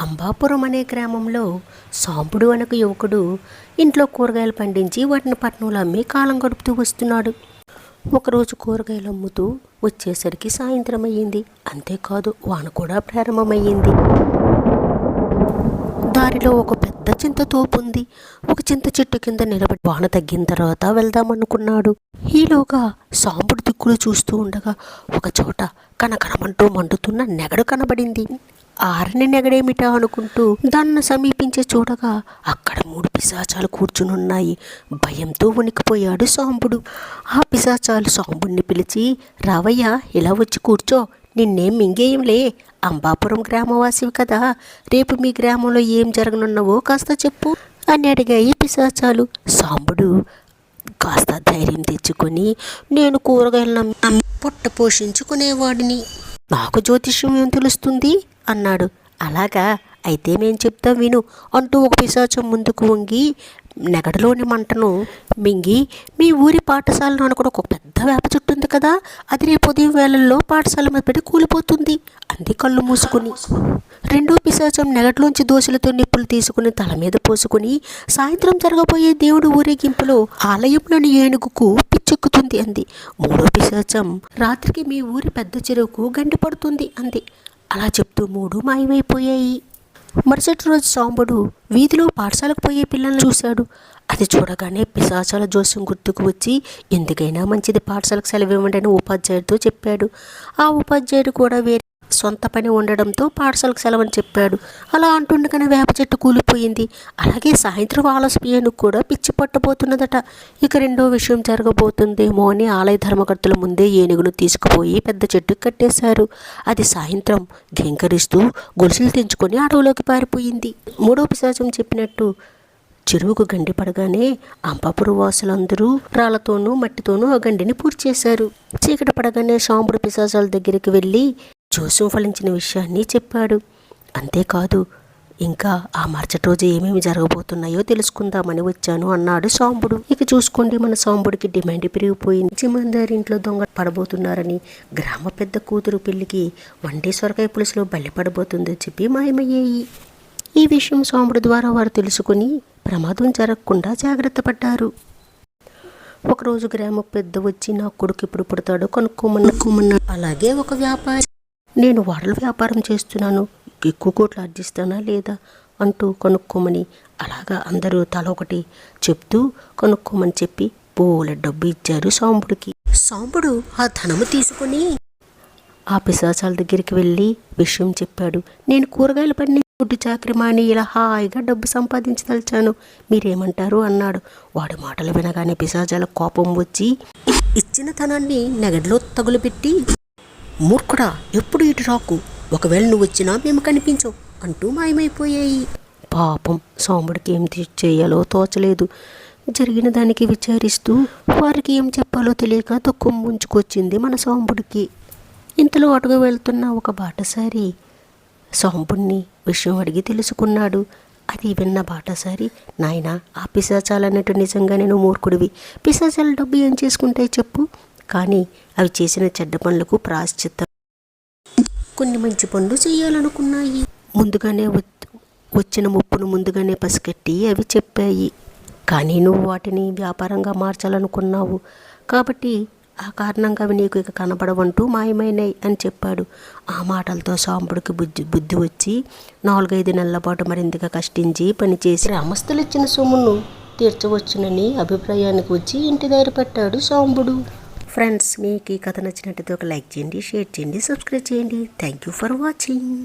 అంబాపురం అనే గ్రామంలో సాంబుడు అనక యువకుడు ఇంట్లో కూరగాయలు పండించి వాటిని పట్నంలో అమ్మి కాలం గడుపుతూ వస్తున్నాడు. ఒకరోజు కూరగాయలు అమ్ముతూ వచ్చేసరికి సాయంత్రం అయ్యింది. అంతేకాదు వాన కూడా ప్రారంభమయ్యింది. దారిలో ఒక పెద్ద చింత తోపు ఉంది. ఒక చింత చెట్టు కింద నిలబడి వాన తగ్గిన తర్వాత వెళ్దామనుకున్నాడు. ఈలోగా సాంబుడు దిక్కులు చూస్తూ ఉండగా ఒక చోట కనకనమంటూ మండుతున్న నెగడు కనబడింది. ఆరని నెగడేమిటా అనుకుంటూ దాన్ని సమీపించి చూడగా అక్కడ మూడు పిశాచాలు కూర్చునున్నాయి. భయంతో వణికిపోయాడు సాంబుడు. ఆ పిశాచాలు సాంబుడిని పిలిచి రావయ్య ఇలా వచ్చి కూర్చో. నిన్నేం మింగేయంలే. అంబాపురం గ్రామవాసివి కదా. రేపు మీ గ్రామంలో ఏం జరగనున్నావో కాస్త చెప్పు అని అడిగాయి పిశాచాలు. సాంబుడు కాస్త ధైర్యం తెచ్చుకొని నేను కూరగాయలను పొట్ట పోషించుకునేవాడిని. నాకు జ్యోతిష్యం ఏం తెలుస్తుంది? అన్నాడు. అలాగా? అయితే మేం చెప్తాం విను అంటూ ఒక పిశాచం ముందుకు వంగి నెగడలోని మంటను మింగి మీ ఊరి పాఠశాలను అనుకుని ఒక పెద్ద వేప చెట్టు ఉంది కదా అది రేపు ఉదయం వేళల్లో పాఠశాల మీద పెట్టి కూలిపోతుంది అంది కళ్ళు మూసుకుని. రెండో పిశాచం నెగట్లోంచి దోశలతో నిప్పులు తీసుకుని తల మీద పోసుకుని సాయంత్రం జరగబోయే దేవుడు ఊరేగింపులో ఆలయంలోని ఏనుగుకు పిచ్చెక్కుతుంది అంది. మూడో పిశాచం రాత్రికి మీ ఊరి పెద్ద చెరువుకు గండి పడుతుంది అంది. అలా చెప్తూ మూడు మాయమైపోయాయి. మరుసటి రోజు సాంబుడు వీధిలో పాఠశాలకు పోయే పిల్లల్ని చూశాడు. అది చూడగానే పిశాచాల జోస్యం గుర్తుకు వచ్చి ఎందుకైనా మంచిది పాఠశాలకు సెలవు ఇవ్వండి అని ఉపాధ్యాయుడితో చెప్పాడు. ఆ ఉపాధ్యాయుడు కూడా వేరే సొంత పని ఉండడంతో పాఠశాలకు సెలవని చెప్పాడు. అలా అంటుండగానే వేప చెట్టు కూలిపోయింది. అలాగే సాయంత్రం ఆలస్యను కూడా పిచ్చి పట్టబోతున్నదట. ఇక రెండో విషయం జరగబోతుందేమో అని ఆలయ ధర్మకర్తల ముందే ఏనుగును తీసుకుపోయి పెద్ద చెట్టుకు కట్టేశారు. అది సాయంత్రం ఘెంకరిస్తూ గొలుసులు తెంచుకొని అడవిలోకి పారిపోయింది. మూడో పిశాచం చెప్పినట్టు చెరువుకు గండి పడగానే అంపాపురు వాసులందరూ రాళ్ళతోనూ మట్టితోనూ ఆ గండిని పూర్తి చేశారు చీకటి పడగానే సాంబుడు పిశాచాల దగ్గరికి వెళ్ళి జోస్యం ఫలించిన విషయాన్ని చెప్పాడు. అంతేకాదు ఇంకా ఆ మరుసటి రోజు ఏమేమి జరగబోతున్నాయో తెలుసుకుందామని వచ్చాను అన్నాడు సాంబుడు. ఇక చూసుకోండి మన సాంబుడికి డిమాండ్ పెరిగిపోయింది. చిమందారి ఇంట్లో దొంగ పడబోతున్నారని గ్రామ పెద్ద కూతురు పెళ్ళికి వండే సొరకాయ పులుసులో బల్లి పడబోతుందని చెప్పి మాయమయ్యాయి. ఈ విషయం సాంబుడు ద్వారా వారు తెలుసుకుని ప్రమాదం జరగకుండా జాగ్రత్త పడ్డారు. ఒకరోజు గ్రామ పెద్ద వచ్చి నా కొడుకు ఇప్పుడు పుడతాడో కనుక్కోమన్న అలాగే ఒక వ్యాపారి నేను వడల వ్యాపారం చేస్తున్నాను. ఎక్కువ కోట్లు ఆర్జిస్తానా లేదా? అంటూ కనుక్కోమని అలాగా అందరూ తల ఒకటి చెప్తూ కనుక్కోమని చెప్పి పోల డబ్బు ఇచ్చారు సాంబుడికి. సాంబుడు ఆ ధనము తీసుకుని ఆ పిశాచాల దగ్గరికి వెళ్ళి విషయం చెప్పాడు. నేను కూరగాయలు పండి గుడ్డు చాకరి మాని ఇలా హాయిగా డబ్బు సంపాదించదలిచాను. మీరేమంటారు? అన్నాడు. వాడి మాటలు వినగానే పిశాచాల కోపం వచ్చి ఇచ్చిన ధనాన్ని నెగడిలో తగులుపెట్టి మూర్ఖుడా ఎప్పుడు ఇటు రాకు? ఒకవేళ నువ్వు వచ్చినా మేము కనిపించవు అంటూ మాయమైపోయాయి. పాపం సోముడికి ఏం చేయాలో తోచలేదు. జరిగిన దానికి విచారిస్తూ వారికి ఏం చెప్పాలో తెలియక దుఃఖం ముంచుకొచ్చింది మన సాంబుడికి ఇంతలో అటుగా వెళ్తున్న ఒక బాటసారి సోంపుణ్ణి విషయం అడిగి తెలుసుకున్నాడు. అది విన్న బాటసారి నాయనా ఆ పిశాచాలన్నట్టు నిజంగా నేను మూర్ఖుడివి. పిశాచాల డబ్బు ఏం చేసుకుంటే చెప్పు. కానీ అవి చేసిన చెడ్డ పనులకు ప్రాశ్చిత్తం. కొన్ని మంచి పనులు చేయాలనుకున్నాయి. ముందుగానే వచ్చిన ముప్పును ముందుగానే పసిగట్టి అవి చెప్పాయి. కానీ నువ్వు వాటిని వ్యాపారంగా మార్చాలనుకున్నావు. కాబట్టి ఆ కారణంగా అవి నీకు ఇక కనబడవంటూ మాయమైనాయి అని చెప్పాడు. ఆ మాటలతో సాంబుడికి బుద్ధి బుద్ధి వచ్చి నాలుగైదు నెలల పాటు మరింతగా కష్టించి పనిచేసి గ్రామస్తులు ఇచ్చిన సొమ్మును తీర్చవచ్చునని అభిప్రాయానికి వచ్చి ఇంటి దారి పట్టాడు సాంబుడు. ఫ్రెండ్స్ మీకు ఈ కథ నచ్చినట్టయితే ఒక లైక్ చేయండి షేర్ చేయండి సబ్స్క్రైబ్ చేయండి. Thank you for watching